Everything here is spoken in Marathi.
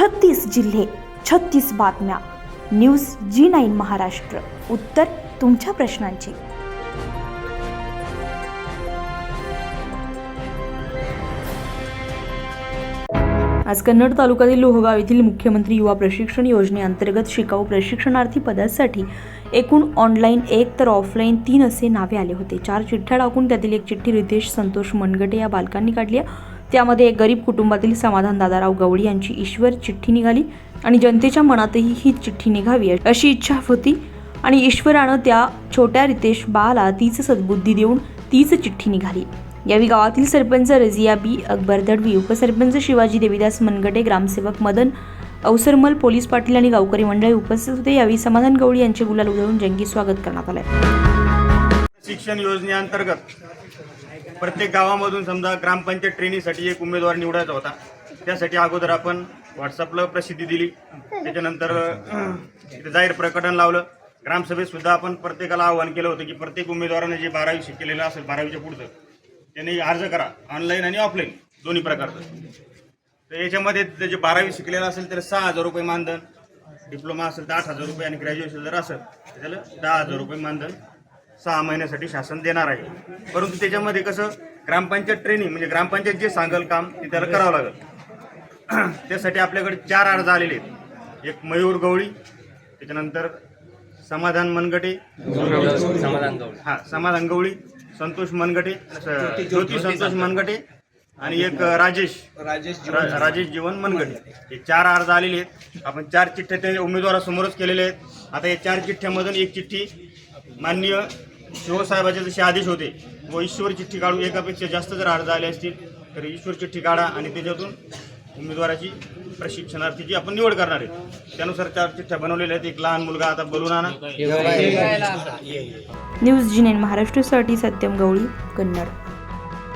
छत्तीस जिल्हे छत्तीस बातम्या. News G nine Maharashtra. उत्तर तुमच्या प्रश्नांची. आज कन्नड तालुक्यातील लोहगाव येथील मुख्यमंत्री युवा प्रशिक्षण योजनेअंतर्गत शिकाऊ प्रशिक्षणार्थी पदासाठी एकूण ऑनलाईन एक तर ऑफलाईन तीन असे नावे आले होते. चार चिठ्ठ्या टाकून त्यातील एक चिठ्ठी रितेश संतोष मनगटे या बालकांनी काढली आहे. त्यामध्ये एक गरीब कुटुंबातील समाधान दादाराव गवळी यांची ईश्वर चिठ्ठी निघाली आणि जनतेच्या मनातही ही चिठ्ठी निघावी अशी इच्छा होती. आणि ईश्वरानं त्या छोट्या रितेश बाला तीच सद्बुद्धी देऊन तीच चिठ्ठी निघाली. यावेळी गावातील सरपंच रजिया बी अकबर दडवी उपसरपंच शिवाजी देवीदास मनगटे ग्रामसेवक मदन अवसरमल पोलीस पाटील आणि गावकरी मंडळी उपस्थित होते. यावेळी समाधान गवळी यांचे गुलाल उधळून जंगी स्वागत करण्यात आले शिक्षण योजनेअंतर्गत प्रत्येक गावामधून समजा ग्रामपंचायत ट्रेनिंगसाठी एक उमेदवार निवडायचा होता. त्यासाठी अगोदर आपण व्हॉट्सअपला प्रसिद्धी दिली. त्याच्यानंतर जाहीर प्रकटन लावलं. ग्रामसभेत सुद्धा आपण प्रत्येकाला आवाहन केलं होतं की प्रत्येक उमेदवाराने जे बारावी शिकलेलं असेल बारावीच्या पुढचं त्यांनी अर्ज करा ऑनलाईन आणि ऑफलाईन दोन्ही प्रकारचं. तर याच्यामध्ये जे बारावी शिकलेलं असेल तर सहा हजार रुपये मानधन डिप्लोमा असेल तर आठ हजार रुपये आणि ग्रॅज्युएशन जर असेल तर त्याला दहा हजार रुपये मानधन सहा महिन्यासाठी शासन देणार आहे. परंतु त्याच्यामध्ये कसं ग्रामपंचायत ट्रेनिंग म्हणजे ग्रामपंचायत जे सांगल काम ते त्याला करावं लागेल. त्यासाठी आपल्याकडे चार अर्ज आलेले आहेत. एक मयूर गवळी त्याच्यानंतर समाधान मनगटे हा समाधान गवळी संतोष मनगटे ज्योती संतोष मनगटे आणि एक राजेश रा- राजेश जीवन मनगटे. हे चार अर्ज आलेले आहेत. आपण चार चिठ्ठ्या त्या उमेदवारासमोरच केलेले आहेत. आता या चार चिठ्ठ्यामधून एक चिठ्ठी माननीय शिवसाहेबाचे जसे आदेश होते व ईश्वर चिठ्ठी काढून एकापेक्षा जास्त जर अर्ज आले असतील तर ईश्वर चिठ्ठी काढा आणि त्याच्यातून उमेदवाराची प्रशिक्षणार्थीची आपण निवड करणार आहे त्यानुसार चार चिठ्ठ्या बनवलेल्या आहेत. एक लहान मुलगा आता बोलून आणा. न्यूज जी नाईन महाराष्ट्रासाठी सत्यम गवळी कन्नड.